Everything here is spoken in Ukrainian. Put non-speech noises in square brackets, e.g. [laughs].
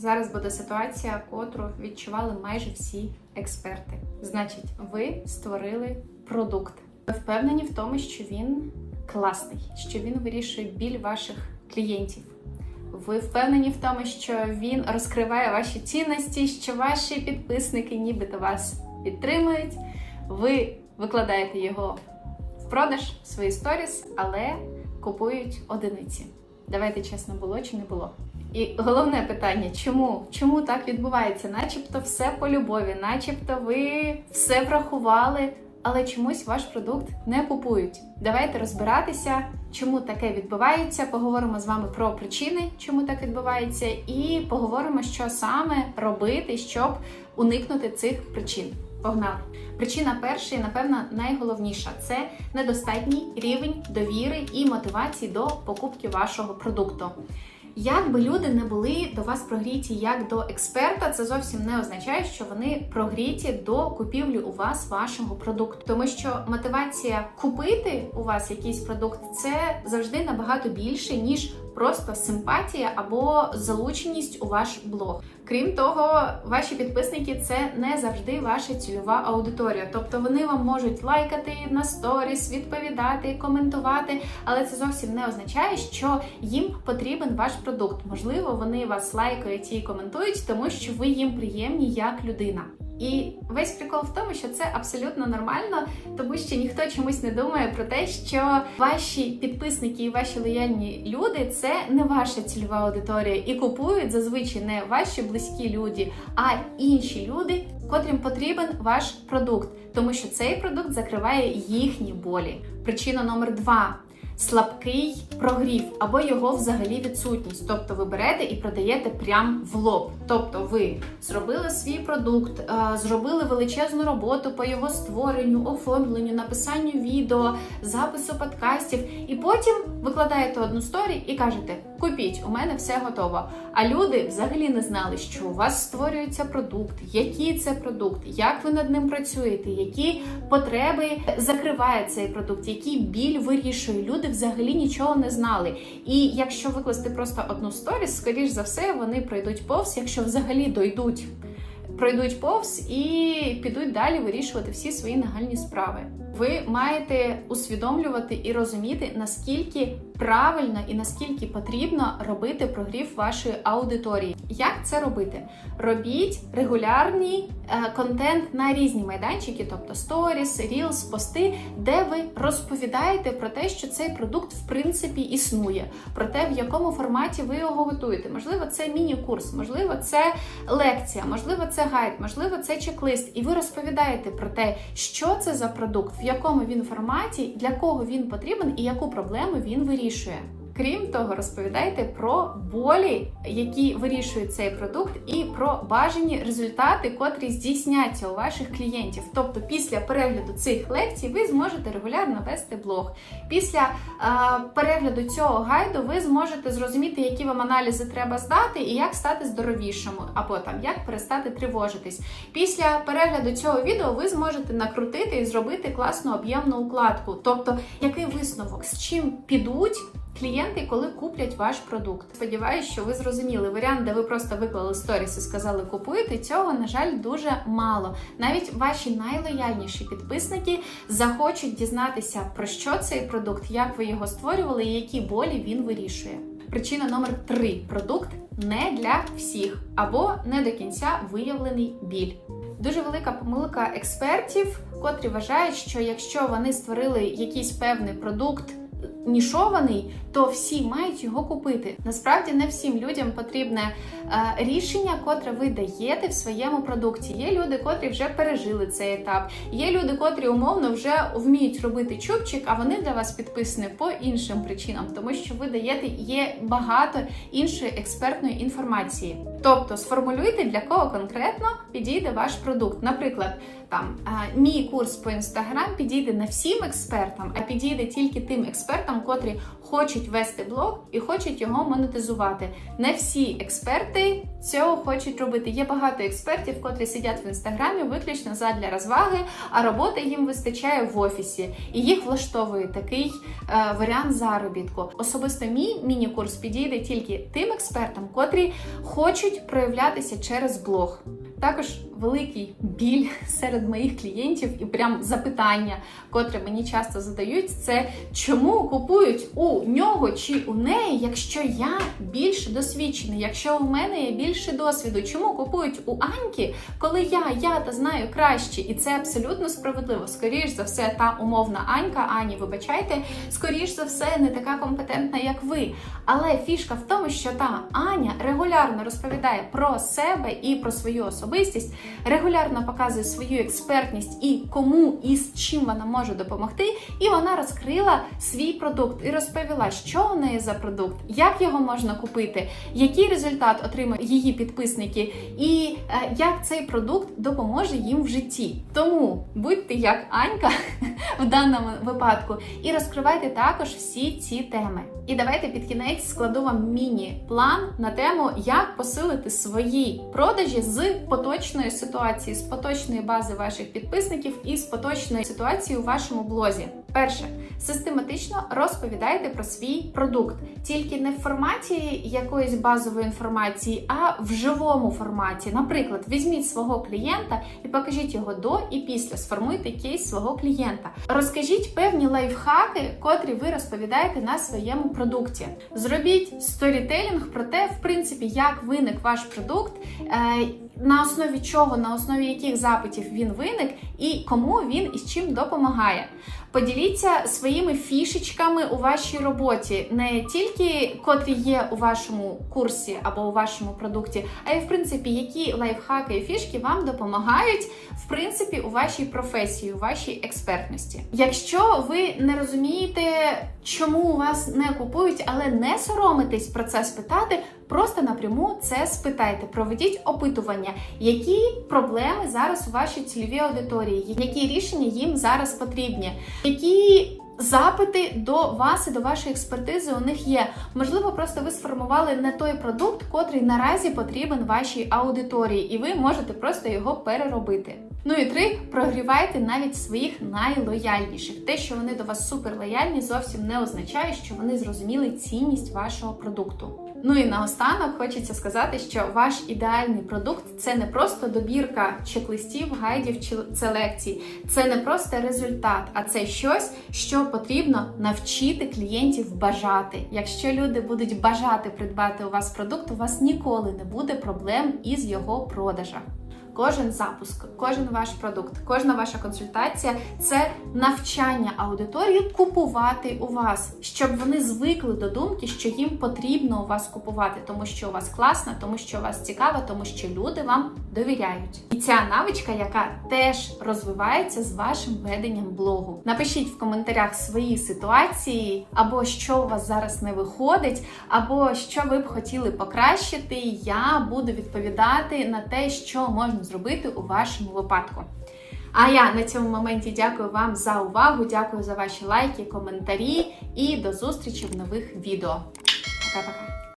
Зараз буде ситуація, котру відчували майже всі експерти. Значить, ви створили продукт. Ви впевнені в тому, що він класний, що він вирішує біль ваших клієнтів. Ви впевнені в тому, що він розкриває ваші цінності, що ваші підписники нібито вас підтримують. Ви викладаєте його в продаж в свої сторіс, але купують одиниці. Давайте чесно, було чи не було. І головне питання: чому? Чому так відбувається? Начебто все по любові, начебто ви все врахували, але чомусь ваш продукт не купують. Давайте розбиратися, чому таке відбувається. Поговоримо з вами про причини, чому так відбувається, і поговоримо, що саме робити, щоб уникнути цих причин. Погнали! Причина перша і, напевно, найголовніша це недостатній рівень довіри і мотивації до покупки вашого продукту. Як би люди не були до вас прогріті як до експерта, це зовсім не означає, що вони прогріті до купівлі у вас вашого продукту. Тому що мотивація купити у вас якийсь продукт це завжди набагато більше, ніж просто симпатія або залученість у ваш блог. Крім того, ваші підписники це не завжди ваша цільова аудиторія. Тобто вони вам можуть лайкати на сторіс, відповідати, коментувати, але це зовсім не означає, що їм потрібен ваш продукт. Можливо, вони вас лайкають і коментують, тому що ви їм приємні як людина. І весь прикол в тому, що це абсолютно нормально, тому що ніхто чомусь не думає про те, що ваші підписники і ваші лояльні люди це не ваша цільова аудиторія, і купують зазвичай не ваші близькі люди, а інші люди, котрим потрібен ваш продукт, тому що цей продукт закриває їхні болі. Причина номер два. Слабкий прогрів або його взагалі відсутність. Тобто ви берете і продаєте прям в лоб. Тобто ви зробили свій продукт, е, зробили величезну роботу по його створенню, оформленню, написанню відео, запису подкастів, і потім викладаєте одну сторі і кажете: Купіть, у мене все готово. А люди взагалі не знали, що у вас створюється продукт, який це продукт, як ви над ним працюєте, які потреби закриває цей продукт, який біль вирішує. Люди взагалі нічого не знали. І якщо викласти просто одну сторіс, скоріш за все, вони пройдуть повз, якщо взагалі дойдуть. Пройдуть повз і підуть далі вирішувати всі свої нагальні справи. Ви маєте усвідомлювати і розуміти, наскільки правильно і наскільки потрібно робити прогрів вашої аудиторії. Як це робити? Робіть регулярний е, контент на різні майданчики, тобто сторіс, рілс, пости, де ви розповідаєте про те, що цей продукт в принципі існує, про те, в якому форматі ви його готуєте. Можливо, це міні-курс, можливо, це лекція, можливо, це гайд, можливо, це чек-лист. І ви розповідаєте про те, що це за продукт, в якому він форматі, для кого він потрібен і яку проблему він вирішує. Крім того, розповідайте про болі, які вирішує цей продукт, і про бажані результати, котрі здійсняться у ваших клієнтів. Тобто, після перегляду цих лекцій ви зможете регулярно вести блог. Після е, перегляду цього гайду ви зможете зрозуміти, які вам аналізи треба здати, і як стати здоровішим, або там як перестати тривожитись. Після перегляду цього відео ви зможете накрутити і зробити класну об'ємну укладку. Тобто, який висновок, з чим підуть клієнти, коли куплять ваш продукт. Сподіваюсь, що ви зрозуміли варіант, де ви просто виклали сторіс і сказали купуйте. Цього, на жаль, дуже мало. Навіть ваші найлояльніші підписники захочуть дізнатися про що цей продукт, як ви його створювали і які болі він вирішує. Причина номер три: продукт не для всіх або не до кінця виявлений біль. Дуже велика помилка експертів, котрі вважають, що якщо вони створили якийсь певний продукт нішований, то всі мають його купити. Насправді не всім людям потрібне е, рішення, котре ви даєте в своєму продукті. Є люди, котрі вже пережили цей етап. Є люди, котрі умовно вже вміють робити чубчик, а вони для вас підписані по іншим причинам, тому що ви даєте є багато іншої експертної інформації. Тобто сформулюйте для кого конкретно підійде ваш продукт. Наприклад, там е, мій курс по інстаграм підійде не всім експертам, а підійде тільки тим експертам, експертам, котрі хочуть вести блог і хочуть його монетизувати. Не всі експерти цього хочуть робити. Є багато експертів, котрі сидять в інстаграмі виключно задля розваги, а роботи їм вистачає в офісі, і їх влаштовує такий е, варіант заробітку. Особисто мій міні-курс підійде тільки тим експертам, котрі хочуть проявлятися через блог. Також великий біль [laughs] серед моїх клієнтів і прям запитання, котре мені часто задають, це чому купують у нього чи у неї, якщо я більш досвідчений, якщо у мене є більше досвіду, чому купують у Аньки, коли я, я та знаю краще, і це абсолютно справедливо. Скоріш за все, та умовна Анька, Ані, вибачайте, скоріш за все, не така компетентна, як ви. Але фішка в тому, що та Аня регулярно розповідає про себе і про свою особистість, регулярно показує свою експертність і кому і з чим вона може допомогти. І вона розкрила свій продукт і розповіла, що у неї за продукт, як його можна купити, який результат отримають її підписники, і е, як цей продукт допоможе їм в житті. Тому будьте як Анька [laughs] в даному випадку і розкривайте також всі ці теми. І давайте під кінець складу вам міні-план на тему, як посилити свої продажі з поточної ситуації, з поточної бази ваших підписників і з поточної ситуації у вашому блозі. Перше, систематично розповідайте про свій продукт, тільки не в форматі якоїсь базової інформації, а в живому форматі. Наприклад, візьміть свого клієнта і покажіть його до і після. Сформуйте кейс свого клієнта. Розкажіть певні лайфхаки, котрі ви розповідаєте на своєму продукті. Зробіть сторітелінг про те, в принципі, як виник ваш продукт. На основі чого, на основі яких запитів він виник, і кому він і з чим допомагає. Поділіться своїми фішечками у вашій роботі, не тільки котрі є у вашому курсі або у вашому продукті, а й в принципі, які лайфхаки і фішки вам допомагають в принципі у вашій професії, у вашій експертності. Якщо ви не розумієте, чому у вас не купують, але не соромитесь про це спитати. Просто напряму це спитайте, проведіть опитування, які проблеми зараз у вашій цільовій аудиторії, які рішення їм зараз потрібні, які запити до вас і до вашої експертизи у них є. Можливо, просто ви сформували не той продукт, котрий наразі потрібен вашій аудиторії, і ви можете просто його переробити. Ну і три, прогрівайте навіть своїх найлояльніших. Те, що вони до вас суперлояльні, зовсім не означає, що вони зрозуміли цінність вашого продукту. Ну і наостанок хочеться сказати, що ваш ідеальний продукт це не просто добірка чек-листів, гайдів чи це лекцій, це не просто результат, а це щось, що потрібно навчити клієнтів бажати. Якщо люди будуть бажати придбати у вас продукт, у вас ніколи не буде проблем із його продажем. Кожен запуск, кожен ваш продукт, кожна ваша консультація це навчання аудиторії купувати у вас, щоб вони звикли до думки, що їм потрібно у вас купувати, тому що у вас класно, тому що у вас цікаво, тому що люди вам довіряють. І ця навичка, яка теж розвивається з вашим веденням блогу. Напишіть в коментарях свої ситуації, або що у вас зараз не виходить, або що ви б хотіли покращити. Я буду відповідати на те, що можна зробити у вашому випадку. А я на цьому моменті дякую вам за увагу, дякую за ваші лайки, коментарі і до зустрічі в нових відео. Пока-пока!